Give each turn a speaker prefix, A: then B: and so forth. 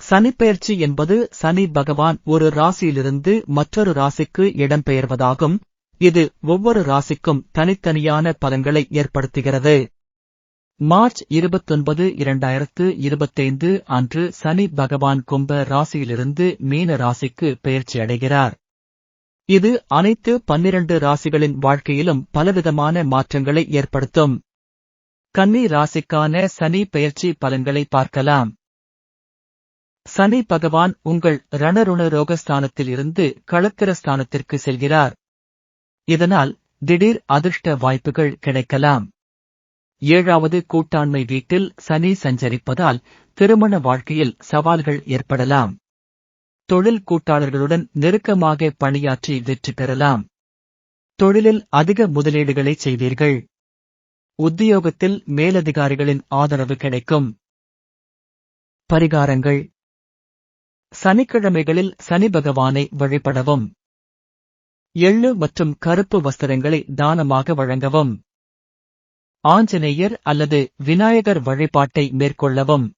A: சனிப்பெயர்ச்சி என்பது சனி பகவான் ஒரு ராசியிலிருந்து மற்றொரு ராசிக்கு இடம்பெயர்வதாகும். இது ஒவ்வொரு ராசிக்கும் தனித்தனியான பலன்களை ஏற்படுத்துகிறது. மார்ச் இருபத்தொன்பது இரண்டாயிரத்து இருபத்தைந்து அன்று சனி பகவான் கும்ப ராசியிலிருந்து மீன ராசிக்கு பெயர்ச்சியடைகிறார் இது அனைத்து பன்னிரண்டு ராசிகளின் வாழ்க்கையிலும் பலவிதமான மாற்றங்களை ஏற்படுத்தும். கன்னி ராசிக்கான சனி பெயர்ச்சி பலன்களை பார்க்கலாம். சனி பகவான் உங்கள் ரணருண ரோகஸ்தானத்தில் இருந்து களத்திர ஸ்தானத்திற்கு செல்கிறார். இதனால் திடீர் அதிர்ஷ்ட வாய்ப்புகள் கிடைக்கலாம். ஏழாவது கூட்டாண்மை வீட்டில் சனி சஞ்சரிப்பதால் திருமண வாழ்க்கையில் சவால்கள் ஏற்படலாம். தொழில் கூட்டாளர்களுடன் நெருக்கமாக பணியாற்றி வெற்றி பெறலாம். தொழிலில் அதிக முதலீடுகளை செய்வீர்கள். உத்தியோகத்தில் மேலதிகாரிகளின் ஆதரவு கிடைக்கும். பரிகாரங்கள். சனிக்கிழமைகளில் சனி பகவானை வழிபடவும். எள்ளு மற்றும் கருப்பு வஸ்திரங்களை தானமாக வழங்கவும். ஆஞ்சநேயர் அல்லது விநாயகர் வழிபாட்டை மேற்கொள்ளவும்.